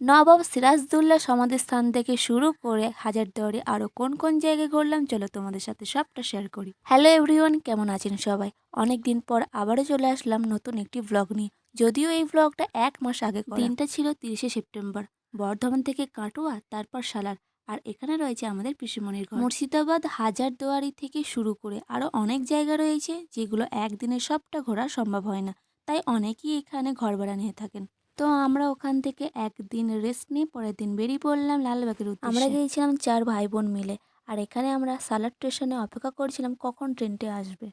নবাব সিরাজদৌল্লা সমাধিস্থান থেকে শুরু করে হাজারদুয়ারি আরও কোন কোন জায়গায় ঘুরলাম, চলো তোমাদের সাথে সবটা শেয়ার করি। হ্যালো এভরিওয়ান কেমন আছেন সবাই? অনেক দিন পর আবারও চলে আসলাম নতুন একটি ব্লগ নিয়ে। যদিও এই ব্লগটা এক মাস আগে দিনটা ছিল তিরিশে সেপ্টেম্বর। বর্ধমান থেকে কাটোয়া, তারপর সালার। আর এখানে রয়েছে আমাদের পিসিমণির ঘর। মুর্শিদাবাদ হাজারদুয়ারি থেকে শুরু করে আরও অনেক জায়গা রয়েছে, যেগুলো একদিনে সবটা ঘোরা সম্ভব হয় না। তাই অনেকেই এখানে ঘর ভাড়া নিয়ে থাকেন। তো আমরা ওখান থেকে একদিন রেস্ট নিয়ে পরের দিন বেরিয়ে পড়লাম লালবাগের উদ্দেশ্যে। আমরা গিয়েছিলাম চার ভাই বোন মিলে আর এখানে আমরা সালার স্টেশনে অপেক্ষা করছিলাম কখন ট্রেনটি আসবে।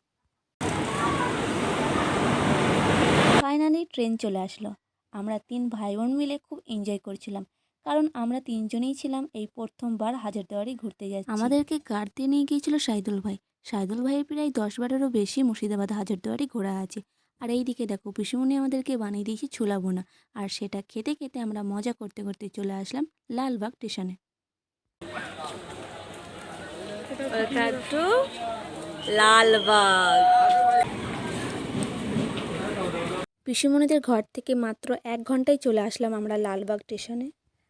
ফাইনালি ট্রেন চলে আসলো। আমরা তিন ভাই বোন মিলে খুব এনজয় করছিলাম কারণ আমরা তিনজনেই ছিলাম এই প্রথমবার হাজারদুয়ারি ঘুরতে যাচ্ছি। আমাদেরকে গাড় দিয়ে নিয়ে গিয়েছিল সাইদুল ভাই। সাইদুল ভাইয়ের প্রায় দশ বারেরও বেশি মুর্শিদাবাদ হাজারদুয়ারি ঘোরা আছে। আর এই দিকে দেখো পিসুমনি আমাদেরকে বানিয়ে দিয়েছে ছোলা বোনা আর সেটা খেতে খেতে আমরা মজা করতে করতে চলে আসলাম লালবাগ স্টেশনে লালবাগ। পিসুমনিদের ঘর থেকে মাত্র এক ঘন্টায় চলে আসলাম আমরা লালবাগ স্টেশনে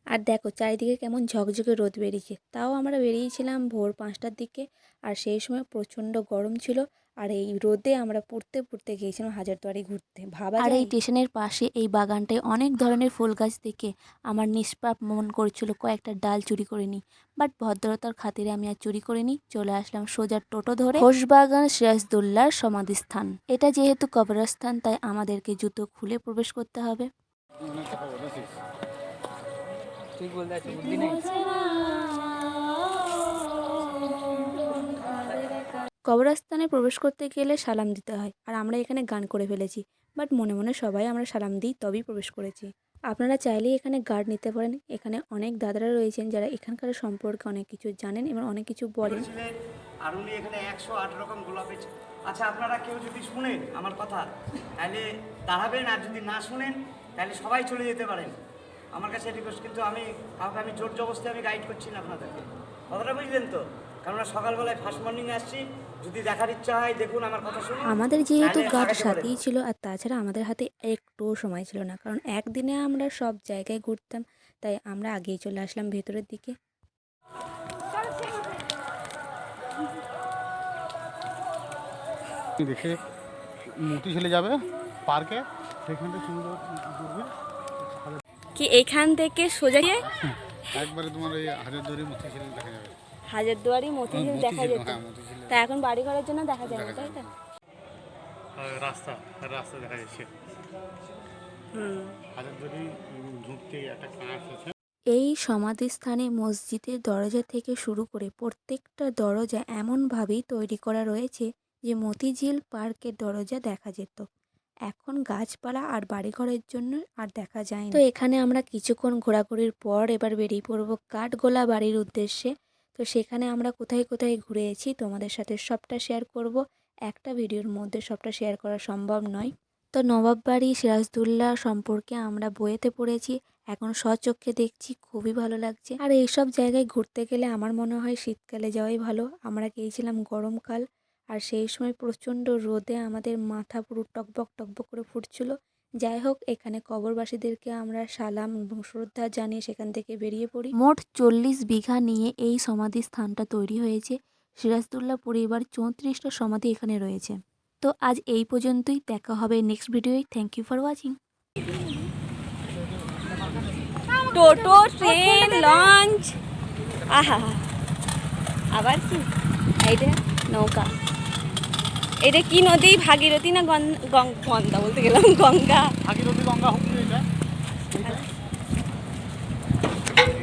আর দেখো চারিদিকে কেমন ঝকঝকে রোদ বেরিয়েছে। তাও আমরা বেরিয়েছিলাম ভোর পাঁচটার দিকে আর সেই সময় প্রচণ্ড গরম ছিল আর এই রোদে আমরা পড়তে পড়তে গিয়েছিলাম হাজারদুয়ারি ঘুরতে। ভাবা আর এই স্টেশনের পাশে এই বাগানটায় অনেক ধরনের ফুল গাছ দেখে আমার নিষ্পাপ মন করছিল কয়েকটা ডাল চুরি করে নিই বাট ভদ্রতার খাতিরে আমি আর চুরি করিনি চলে আসলাম সোজা টোটো ধরে ঘোষবাগান সিরাজদুল্লার সমাধিস্থান। এটা যেহেতু কবরস্থান তাই আমাদেরকে জুতো খুলে প্রবেশ করতে হবে। কবরস্থানে প্রবেশ করতে গেলে সালাম দিতে হয় আর আমরা এখানে গান করে ফেলেছি। বাট মনে মনে সবাই আমরা সালাম দিই তবেই প্রবেশ করেছি। আপনারা চাইলেই এখানে গার্ড নিতে পারেন। এখানে অনেক দাদারা রয়েছেন যারা এখানকার সম্পর্কে অনেক কিছু জানেন এবং অনেক কিছু বলেন। আর উনি এখানে একশো আট রকম গোলাপের আচ্ছা আপনারা কেউ যদি শুনেন আমার কথা তাহলে দাঁড়াবেন আর যদি না শুনেন তাহলে সবাই চলে যেতে পারেন। আমার কাছে রিকোয়েস্ট কিন্তু আমি কাউকে আমি জোর জবস্থায় আমি গাইড করছি না আপনাদেরকে। কথাটা বুঝলেন তো? কেননা সকালবেলায় ফার্স্ট মর্নিং আসছি যদি দেখার ইচ্ছা হয় দেখুন আমার কথা শুনুন। আমাদের যেহেতু গার্ড সাথেই ছিল আর তাছাড়া আমাদের হাতে একটুও সময় ছিল না কারণ একদিনে আমরা সব জায়গায় ঘুরতাম তাই আমরা আগেই চলে আসলাম ভেতরের দিকে। দেখে মতি ছেলে যাবে পার্কে সেখানটা সুন্দর করবে কি এখান থেকে সোজা গিয়ে একবারে তোমার ওই হাজার দড়ি মতি ছেলে দেখা যাবে। হাজারদুয়ারি মতিঝিল দেখা যেত। হ্যাঁ। তা এখন বাড়ি ঘরের জন্য দেখা যায় না তাই তো? রাস্তা রাস্তা দেখা যাচ্ছে। হুম। হাজার দড়ি ঢুকতে একটা কাঁচ আছে। এই সমাধিস্থানে মসজিদের দরজা থেকে শুরু করে প্রত্যেকটা দরজা এমনভাবেই তৈরি করা রয়েছে যে মতিঝিল পার্কের দরজা দেখা যেত। এখন গাছপালা আর বাড়িঘরের জন্য আর দেখা যায় তো এখানে আমরা কিছুক্ষণ ঘোরাঘুরির পর এবার বেরিয়ে পড়ব কাঠগোলা বাড়ির উদ্দেশ্যে। তো সেখানে আমরা কোথায় কোথায় ঘুরেছি তোমাদের সাথে সবটা শেয়ার করব। একটা ভিডিওর মধ্যে সবটা শেয়ার করা সম্ভব নয়। তো নবাব বাড়ি সিরাজদুল্লাহ সম্পর্কে আমরা বইয়েতে পড়েছি, এখন স্বচক্ষে দেখছি, খুবই ভালো লাগছে। আর এইসব জায়গায় ঘুরতে গেলে আমার মনে হয় শীতকালে যাওয়াই ভালো। আমরা গিয়েছিলাম গরমকাল। আর সেই সময় প্রচণ্ড রোদে আমাদের মাথা পুরো টকবক টকবক করে ফুটছিল। যাই হোক, এখানে কবরবাসীদেরকে আমরা সালাম এবং শ্রদ্ধা জানিয়ে সেখান থেকে বেরিয়ে পড়ি। মোট চল্লিশ বিঘা নিয়ে এই সমাধি স্থানটা তৈরি হয়েছে। সিরাজদুল্লাহ পরিবার চৌত্রিশটা সমাধি এখানে রয়েছে। তো আজ এই পর্যন্তই, দেখা হবে নেক্সট ভিডিওয় থ্যাংক ইউ ফর ওয়াচিং টোটো, ট্রেন, লঞ্চ। আহা আবার কি? এইটা নৌকা। এটা কি নদী? ভাগীরথী না গঙ্গা বলতে গেলাম গঙ্গা। ভাগীরথী গঙ্গা